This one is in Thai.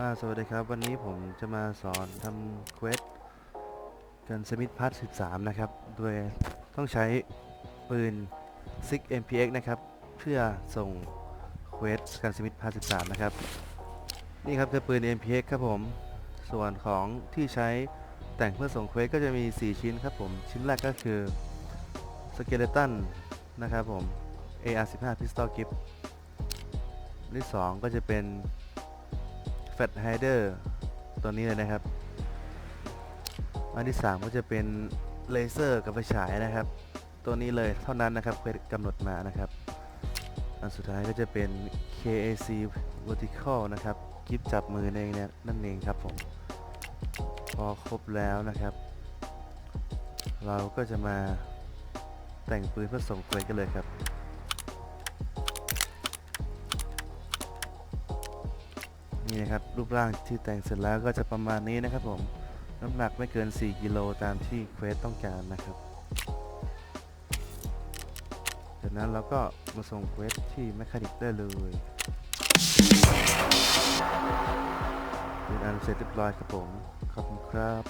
อ่าสวัสดีครับ วันนี้ผมจะมาสอนทำเควสกันสมิธพาร์ท13 นะครับ โดยต้องใช้ปืน6 MPX นะครับ เพื่อส่งเควสกันสมิธพาร์ท13 นะครับ นี่ครับคือปืน MPX ครับผม ส่วนของที่ใช้แต่งเพื่อส่งเควสก็จะมี 4 ชิ้นครับผม ชิ้นแรกก็คือสเกเลตันนะครับผม AR15 Pistol Grip อันที่2ก็จะเป็น แฟตไฮเดอร์ตัวนี้เลยนะครับ อันที่ 3 ก็จะเป็นเลเซอร์กับไฟฉายนะครับ ตัวนี้เลยเท่านั้นนะครับเควสกำหนดมานะครับ อันสุดท้ายก็จะเป็น KAC vertical นะครับกิฟจับมือเองเนี่ยนั่นเองครับผม พอครบแล้วนะครับ เราก็จะมาแต่งปืนเพื่อส่งเควสกันเลยครับ นี่นะครับรูปร่างที่แต่งเสร็จแล้วก็จะประมาณนี้นะครับผมน้ำหนักไม่เกิน 4 กิโลตามที่เควสต้องการนะครับจากนั้นเราก็มาส่งเควสที่แมคคานิกได้เลยเป็นอันเสร็จเรียบร้อยครับผมขอบคุณครับ